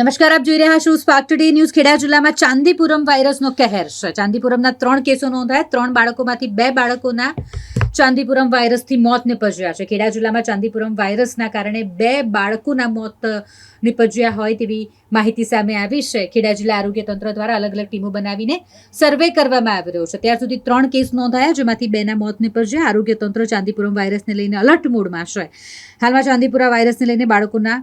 નમસ્કાર, આપ જોઈ રહ્યા છો સ્પાર્ક ટુડે ન્યૂઝ ખેડા જિલ્લામાં ચાંદીપુરમ વાયરસનો કહેર છે. ચાંદીપુરમના ત્રણ કેસો નોંધાયા. ત્રણ બાળકોમાંથી બે બાળકોના ચાંદીપુરમ વાયરસથી મોત નિપજ્યા છે. ખેડા જિલ્લામાં ચાંદીપુરમ વાયરસના કારણે બે બાળકોના મોત નિપજ્યા હોય તેવી માહિતી સામે આવી છે. ખેડા જિલ્લા આરોગ્ય તંત્ર દ્વારા અલગ અલગ ટીમો બનાવીને સર્વે કરવામાં આવી રહ્યો છે. ત્યાર સુધી ત્રણ કેસ નોંધાયા, જેમાંથી બેના મોત નિપજ્યા. આરોગ્ય તંત્ર ચાંદીપુરમ વાયરસને લઈને અલર્ટ મોડમાં છે. હાલમાં ચાંદીપુરા વાયરસને લઈને બાળકોના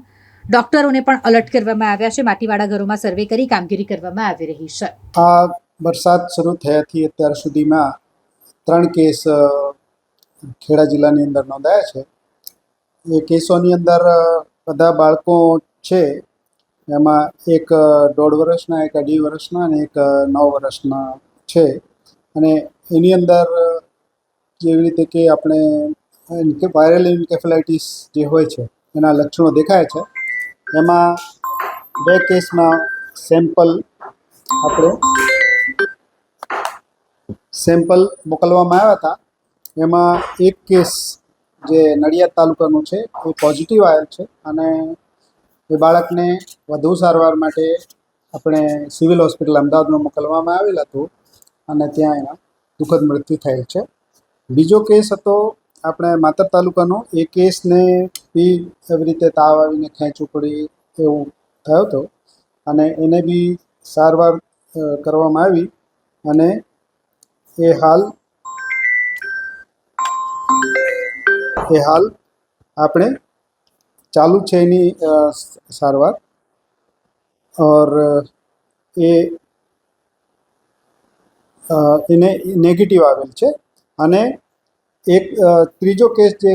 ડોક્ટરોને પણ અલર્ટ કરવામાં આવ્યા છે. માટીવાળા ઘરોમાં સર્વે કરી કામગીરી કરવામાં આવી રહી છે. આ વરસાદ શરૂ થયાથી અત્યાર સુધીમાં ત્રણ કેસ ખેડા જિલ્લાની અંદર નોંધાયા છે. એ કેસોની અંદર બધા બાળકો છે. એમાં એક દોઢ વર્ષના, એક અઢી વર્ષના અને એક નવ વર્ષના છે. અને એની અંદર જેવી રીતે કે આપણે વાયરલ ઇન્કેફેલાઇટીસ જે હોય છે, એના લક્ષણો દેખાય છે. એમાં બે કેસમાં સેમ્પલ આપણે સેમ્પલ મોકલવામાં આવ્યા હતા. એમાં એક કેસ જે નડિયાદ તાલુકાનો છે, એ પોઝિટિવ આવેલ છે અને એ બાળકને વધુ સારવાર માટે આપણે સિવિલ હોસ્પિટલ અમદાવાદમાં મોકલવામાં આવેલ હતું અને ત્યાં એના દુઃખદ મૃત્યુ થયેલ છે. બીજો કેસ હતો આપણે માતર તાલુકાનો એ કેસને બી એવી રીતે તાવ આવીને ખેંચવું પડી એવું થયો હતો. અને એને બી સારવાર કરવામાં આવી અને એ હાલ એ હાલ આપણે ચાલુ છે એની સારવાર. ઓર, એ એને નેગેટિવ આવેલ છે અને એક ત્રીજો કેસ જે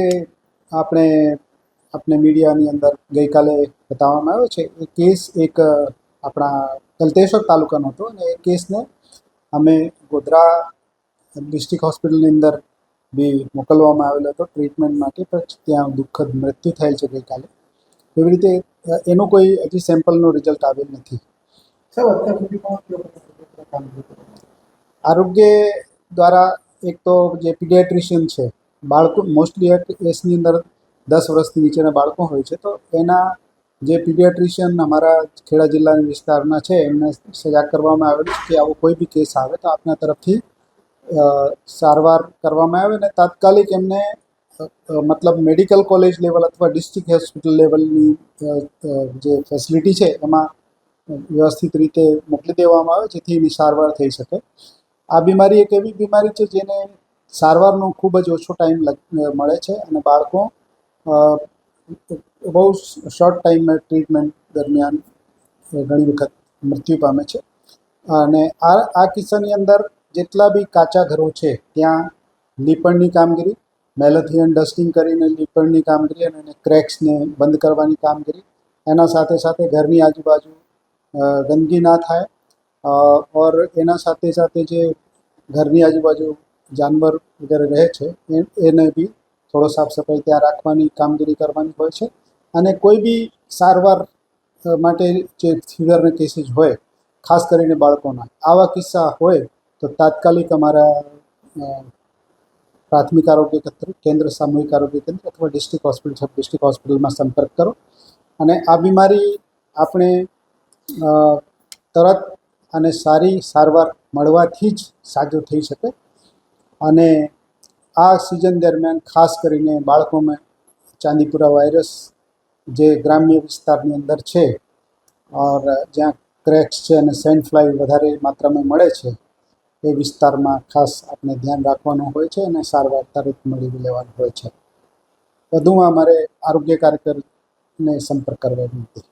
આપણે આપણે મીડિયાની અંદર ગઈકાલે બતાવવામાં આવ્યો છે, એ કેસ એક આપણા તલતેશ્વર તાલુકાનો હતો અને એ કેસને અમે ગોધરા ડિસ્ટ્રિક્ટ હોસ્પિટલની અંદર બી મોકલવામાં આવેલો હતો ટ્રીટમેન્ટ માટે, પણ ત્યાં દુઃખદ મૃત્યુ થયેલ છે ગઈકાલે એવી રીતે એનું કોઈ હજી સેમ્પલનું રિઝલ્ટ આવેલ નથી? આરોગ્ય દ્વારા એક તો જે પીડિયાટ્રિશિયન છે, બાળકો મોસ્ટલી એસની અંદર દસ વર્ષથી નીચેના બાળકો હોય છે. તો એના જે પીડિયાટ્રિશિયન અમારા ખેડા જિલ્લાના વિસ્તારના છે, એમને સજાગ કરવામાં આવેલી કે આવો કોઈ બી કેસ આવે તો આપના તરફથી સારવાર કરવામાં આવે ને તાત્કાલિક એમને મતલબ મેડિકલ કોલેજ લેવલ અથવા ડિસ્ટ્રિક્ટ હોસ્પિટલ લેવલની જે ફેસિલિટી છે, એમાં વ્યવસ્થિત રીતે મોકલી દેવામાં આવે જેથી એની સારવાર થઈ શકે. આ બીમારી એક એવી બીમારી છે જેને સારવારનો ખૂબ જ ઓછો ટાઈમ મળે છે અને બાળકો બહુ શોર્ટ ટાઈમમાં ટ્રીટમેન્ટ દરમિયાન ઘણી વખત મૃત્યુ પામે છે. અને આ આ કિસ્સાની અંદર જેટલા બી કાચા ઘરો છે ત્યાં લીપણની કામગીરી, મેલેથિયન ડસ્ટિંગ કરીને લીપણની કામગીરી અને એને ક્રેક્સને બંધ કરવાની કામગીરી, એના સાથે સાથે ઘરની આજુબાજુ ગંદકી ના થાય ઓર એના સાથે સાથે જે ઘરની આજુબાજુ જાનવર વગેરે રહે છે એને બી થોડો સાફ સફાઈ ત્યાં રાખવાની, કામગીરી કરવાની હોય છે. અને કોઈ બી સારવાર માટે જે ફીવરના કેસીસ હોય, ખાસ કરીને બાળકોના, આવા કિસ્સા હોય તો તાત્કાલિક અમારા પ્રાથમિક આરોગ્ય કેન્દ્ર સામૂહિક આરોગ્ય કેન્દ્ર અથવા ડિસ્ટ્રિક્ટ હોસ્પિટલ સબ ડિસ્ટ્રિક્ટ હોસ્પિટલમાં સંપર્ક કરો. અને આ બીમારી આપણે તરત અને સારી સારવાર મળવાથી જ સાજો થઈ શકે. અને આ સિઝન દરમિયાન ખાસ કરીને બાળકોમાં ચાંદીપુરા વાયરસ જે ગ્રામ્ય વિસ્તારની અંદર છે ઓર જ્યાં ક્રેક્સ છે અને સેન્ડ ફ્લાય વધારે માત્રામાં મળે છે, એ વિસ્તારમાં ખાસ આપણે ધ્યાન રાખવાનું હોય છે અને સારવાર તરત મળી લેવાની હોય છે. વધુમાં અમારે આરોગ્ય કાર્યકરને સંપર્ક કરવા વિનંતી.